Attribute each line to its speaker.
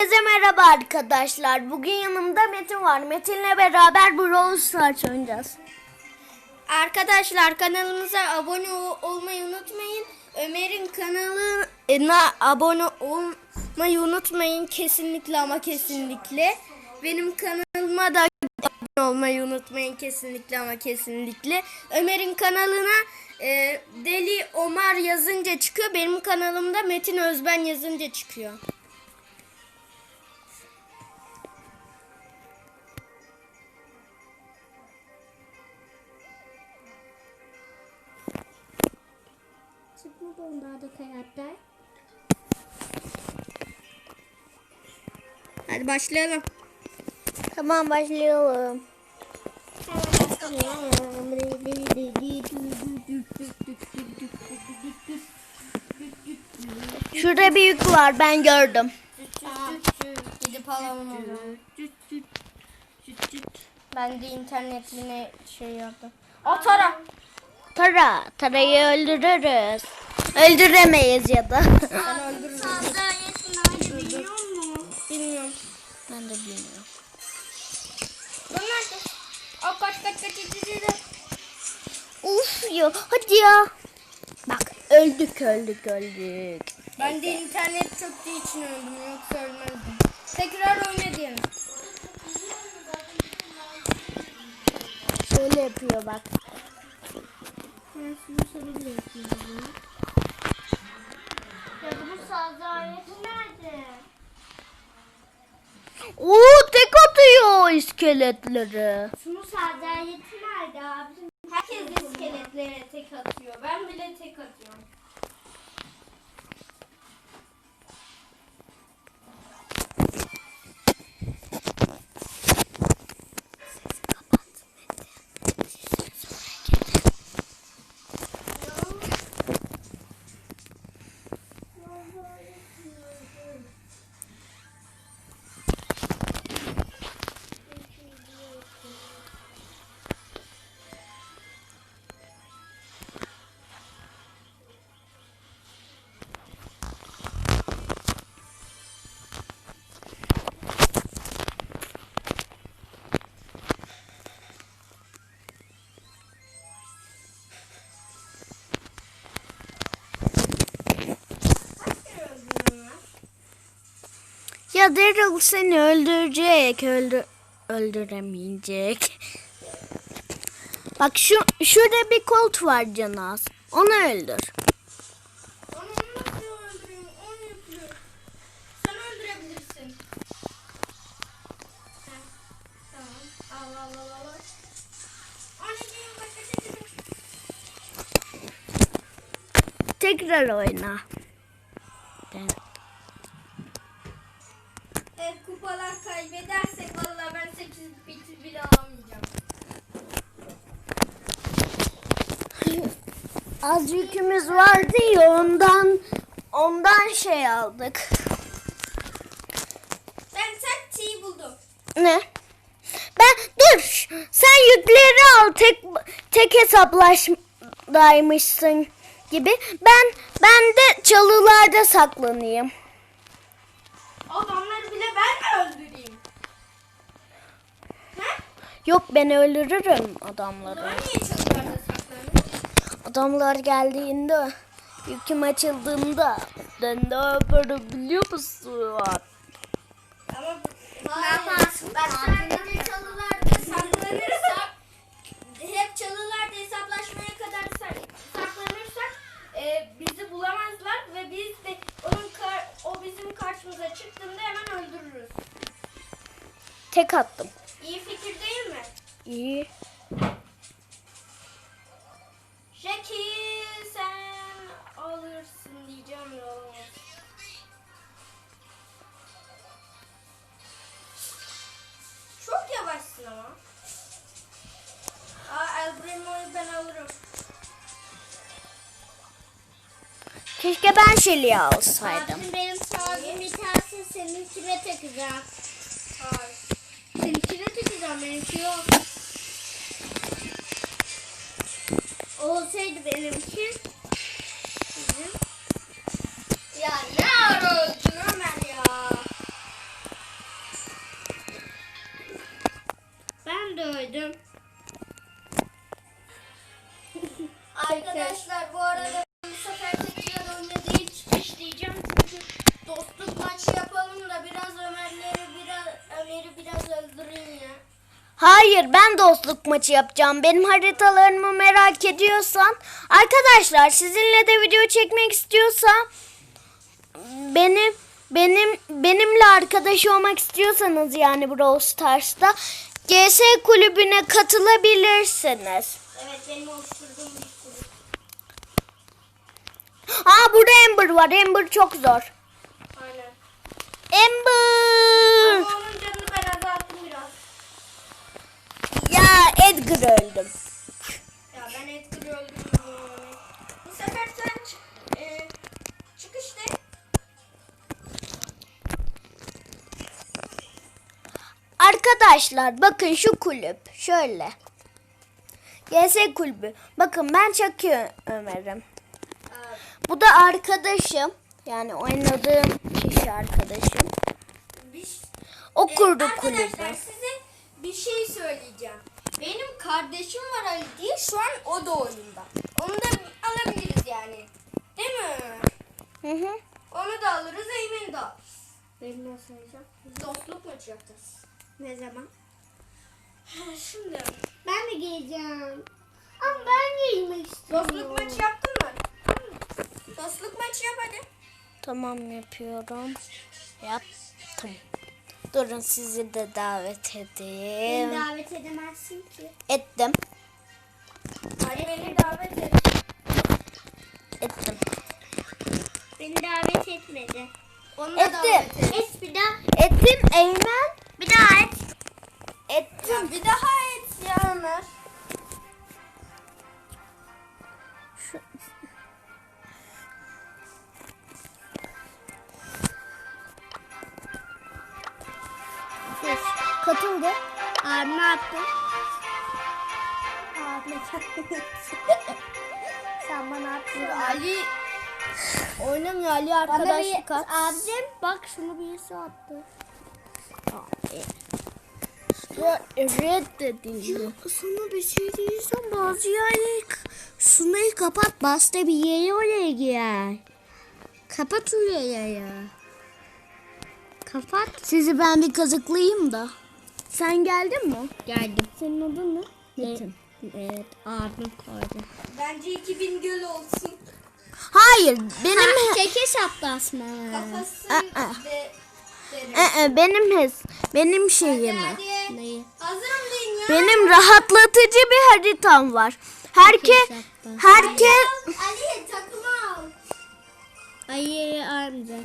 Speaker 1: Herkese merhaba arkadaşlar. Bugün yanımda Metin var. Metin'le beraber Brawl Stars oynayacağız.
Speaker 2: Arkadaşlar kanalımıza abone ol- olmayı unutmayın. Ömer'in kanalına abone olmayı unutmayın kesinlikle ama kesinlikle. Benim kanalıma da abone olmayı unutmayın kesinlikle ama kesinlikle. Ömer'in kanalına e, Deli Omar yazınca çıkıyor. Benim kanalımda Metin Özben yazınca çıkıyor. Çıkmadı onlar da hayatta. Hadi başlayalım.
Speaker 1: Tamam başlayalım. Şurada bir yük var ben gördüm.
Speaker 2: Gidip alalım onu. Ben de internetine şey yaptım. Atara.
Speaker 1: Tara, Tara'yı öldürürüz. Öldüremeyiz ya da.
Speaker 2: Ben öldürürüm. Bilmiyorum.
Speaker 1: ben de bilmiyorum.
Speaker 2: Kaç kaç kaç kaç, kaç.
Speaker 1: Uf ya hadi ya. Bak öldük öldük öldük.
Speaker 2: Ben de internet çöktüğü için öldüm yoksa ölmezdim. Tekrar oyna diyelim.
Speaker 1: Şöyle yapıyor bak.
Speaker 2: Ben şunu sarabilirim. Ya bunun sazayeti nerede?
Speaker 1: Oo tek atıyor iskeletleri.
Speaker 2: Şunun sazayeti nerede abi? Herkes iskeletlere tek atıyor. Ben bile tek atıyorum.
Speaker 1: Ya Daryl seni öldürecek, öldür öldüremeyecek. Bak şu şurada bir kolt var Canaz. Onu öldür.
Speaker 2: Onu nasıl 8 bit bile alamayacağım.
Speaker 1: Az yükümüz vardı ya ondan ondan şey aldık.
Speaker 2: Ben sen şeyi buldum.
Speaker 1: Ne? Ben dur. Sen yükleri al. Tek tek hesaplaşdaymışsın gibi. Ben ben de çalılarda saklanayım.
Speaker 2: Adamları bile ben mi öldüreyim?
Speaker 1: Yok ben öldürürüm adamları. Adamlar geldiğinde yüküm açıldığında ben ne yaparım biliyor musun?
Speaker 2: Ama ne yaparsın? Bak sen de çalılarda saklanırsak hep çalılarda hesaplaşmaya kadar sak- saklanırsak e, bizi bulamazlar ve biz de onun o bizim karşımıza çıktığında hemen öldürürüz.
Speaker 1: Tek attım.
Speaker 2: İyi. Jackie sen alırsın diyeceğim alamaz. Çok yavaşsın ama. Aa El Primo'yu ben alırım.
Speaker 1: Keşke ben Shelly'i alsaydım.
Speaker 2: Abim benim sağlığım biterse seninkine takacağım. Hayır. Seninkine takacağım benimki yok. Olsaydı benimki.
Speaker 1: Ben dostluk maçı yapacağım. Benim haritalarımı merak ediyorsan arkadaşlar sizinle de video çekmek istiyorsam benim benim benimle arkadaş olmak istiyorsanız yani Brawl Stars'ta GS kulübüne katılabilirsiniz.
Speaker 2: Evet benim oluşturduğum bir kulüp.
Speaker 1: Aa burada Ember var. Ember çok zor.
Speaker 2: Aynen.
Speaker 1: Ember!
Speaker 2: Ama onun canını ben azalttım biraz.
Speaker 1: Ya Edgar öldüm.
Speaker 2: Ya ben Edgar'ı öldürdüm. Bu sefer sen çık, e, çık işte.
Speaker 1: Arkadaşlar bakın şu kulüp şöyle. GS kulübü. Bakın ben Çakı Ömer'im.
Speaker 2: Aa,
Speaker 1: Bu da arkadaşım. Yani oynadığım kişi arkadaşım.
Speaker 2: biz
Speaker 1: O kurdu
Speaker 2: Ee,
Speaker 1: kulübü.
Speaker 2: Arkadaşlar size bir şey söyleyeceğim. Benim kardeşim var Ali diye şu an o da oyunda. Onu da alabiliriz yani. Değil mi?
Speaker 1: Hı hı.
Speaker 2: Onu da alırız, Eymen'i de alırız. Benim nasıl olacak? Dostluk maçı yapacağız. Ne zaman? Şimdi.
Speaker 3: Ben de geleceğim. Ama ben gelmek istiyorum.
Speaker 2: Dostluk maçı yaptın mı? Dostluk maçı yap hadi.
Speaker 1: Tamam yapıyorum. Yaptım. Durun sizi de davet
Speaker 3: Beni
Speaker 1: edeyim.
Speaker 3: davet edemezsin ki.
Speaker 1: Ettim.
Speaker 2: Hadi beni davet et.
Speaker 1: Ettim.
Speaker 3: Beni davet etmedi.
Speaker 2: Onu da
Speaker 1: Ettim.
Speaker 2: davet et.
Speaker 3: Et bir daha.
Speaker 1: Ettim Eymen.
Speaker 3: Bir daha et.
Speaker 1: Ettim.
Speaker 2: Ya bir daha et ya
Speaker 1: Katıldı.
Speaker 3: Abi ne yaptın?
Speaker 1: Abi Sen bana attın.
Speaker 2: Ali
Speaker 1: Oynamıyor Ali arkadaşlık at.
Speaker 3: abim bak şunu birisi attı.
Speaker 1: Reddedildi.
Speaker 3: Sana bir şey diyeceğim. Bazı yerleri şunları kapat. Başta bir yeri oraya girer. Kapat oraya ya. Kapat.
Speaker 1: Sizi ben bir kazıklayayım da. Sen geldin mi?
Speaker 3: Geldim.
Speaker 1: Senin adın ne?
Speaker 3: Metin. Evet abim koydu.
Speaker 2: bence 2000 göl olsun.
Speaker 1: Hayır benim
Speaker 3: Çekiş attı aslında.
Speaker 2: Kafası
Speaker 1: Aa.
Speaker 2: de, derim.
Speaker 1: Ee, e, benim hes benim şeyim.
Speaker 2: Hadi.
Speaker 3: Neyi?
Speaker 1: Benim rahatlatıcı bir haritam var. Herkes herkes
Speaker 2: Ali takımı al.
Speaker 3: Hayır amca.